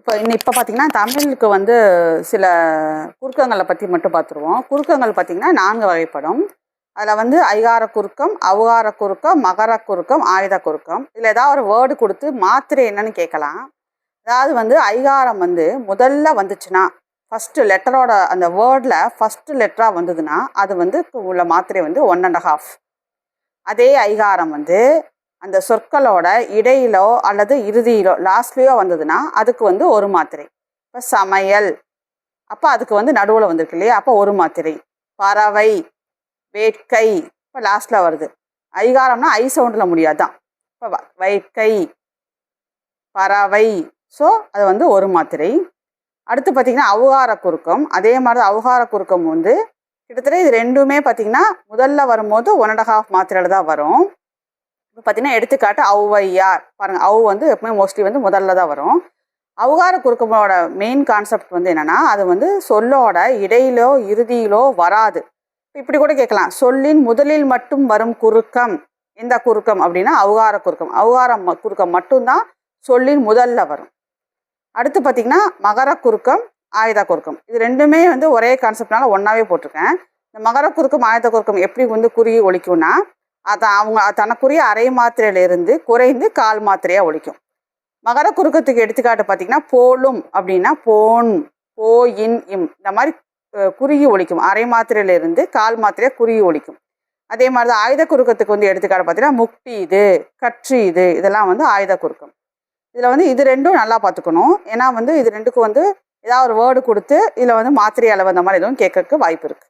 இப்போ இன்னும் இப்போ பார்த்தீங்கன்னா தமிழுக்கு வந்து சில குறுக்கங்களை பற்றி மட்டும் பார்த்துருவோம். குறுக்கங்கள் பார்த்தீங்கன்னா நான்கு வகைப்படும். அதில் வந்து ஐகார குறுக்கம் அவகார குறுக்கம் மகர குறுக்கம் ஆயுத குறுக்கம். இதில் ஏதாவது ஒரு வேர்டு கொடுத்து மாத்திரை என்னன்னு கேட்கலாம். அதாவது வந்து ஐகாரம் வந்து முதல்ல வந்துச்சுன்னா ஃபஸ்ட்டு லெட்டரோட அந்த வேர்டில் ஃபஸ்ட்டு லெட்டராக வந்ததுன்னா அது வந்து உள்ள மாத்திரை வந்து ஒன் அண்ட் ஹாஃப் அதே ஐகாரம் வந்து அந்த சொற்களோட இடையிலோ அல்லது இறுதியிலோ லாஸ்ட்லேயோ வந்ததுன்னா அதுக்கு வந்து ஒரு மாத்திரை. இப்போ சமையல். அப்போ அதுக்கு வந்து நடுவில் வந்திருக்கு இல்லையா? அப்போ ஒரு மாத்திரை. பறவை வேட்கை. இப்போ லாஸ்ட்டில் வருது. ஐகாரம்னா ஐ சவுண்டில் முடியாதான் இப்போ வ- வேட்கை பறவை. ஸோ அது வந்து ஒரு மாத்திரை. அடுத்து பார்த்தீங்கன்னா அவுகார குறுக்கம். அதே மாதிரி தான் அவுகார குறுக்கம் வந்து கிட்டத்தட்ட இது ரெண்டுமே பார்த்திங்கன்னா முதல்ல வரும்போது ஒன் அண்ட் ஹாஃப் மாத்திரையில் தான் வரும். இப்போ பார்த்தீங்கன்னா எடுத்துக்காட்டு ஔவையார். பாருங்கள் அவு வந்து எப்பவுமே மோஸ்ட்லி வந்து முதல்ல தான் வரும். அவகார குறுக்கமோட மெயின் கான்செப்ட் வந்து என்னென்னா அது வந்து சொல்லோட இடையிலோ இறுதியிலோ வராது. இப்படி கூட கேட்கலாம். சொல்லின் முதலில் மட்டும் வரும் குறுக்கம். எந்த குறுக்கம் அப்படின்னா அவகார குறுக்கம். அவகாரம் குறுக்கம் மட்டும்தான் சொல்லின் முதல்ல வரும். அடுத்து பார்த்தீங்கன்னா மகர குறுக்கம் ஆயுத குறுக்கம். இது ரெண்டுமே வந்து ஒரே கான்செப்ட்னால ஒன்றாவே போட்டிருக்கேன். இந்த மகர குறுக்கம் ஆயுத குறுக்கம் எப்படி வந்து குறுகி ஒழிக்கும்னா அதான் அவங்க தனக்குரிய அரை மாத்திரையிலிருந்து குறைந்து கால் மாத்திரையாக ஒழிக்கும். மகர குறுக்கத்துக்கு எடுத்துக்காட்டு பார்த்தீங்கன்னா போலும் அப்படின்னா போன் போ இன் இம் இந்த மாதிரி குறுகி ஒழிக்கும். அரை மாத்திரையிலிருந்து கால் மாத்திரையாக குறுகி ஒழிக்கும். அதே மாதிரி தான் ஆயுத குறுக்கத்துக்கு வந்து எடுத்துக்காட்டு பார்த்தீங்கன்னா முக்தி இது கற்று இது இதெல்லாம் வந்து ஆயுத குறுக்கம். இதில் வந்து இது ரெண்டும் நல்லா பார்த்துக்கணும் ஏன்னா வந்து இது ரெண்டுக்கும் வந்து ஏதாவது ஒரு வேர்டு கொடுத்து இதில் வந்து மாத்திரை அளவு அந்த மாதிரி எதுவும் கேட்கறதுக்கு வாய்ப்பு இருக்குது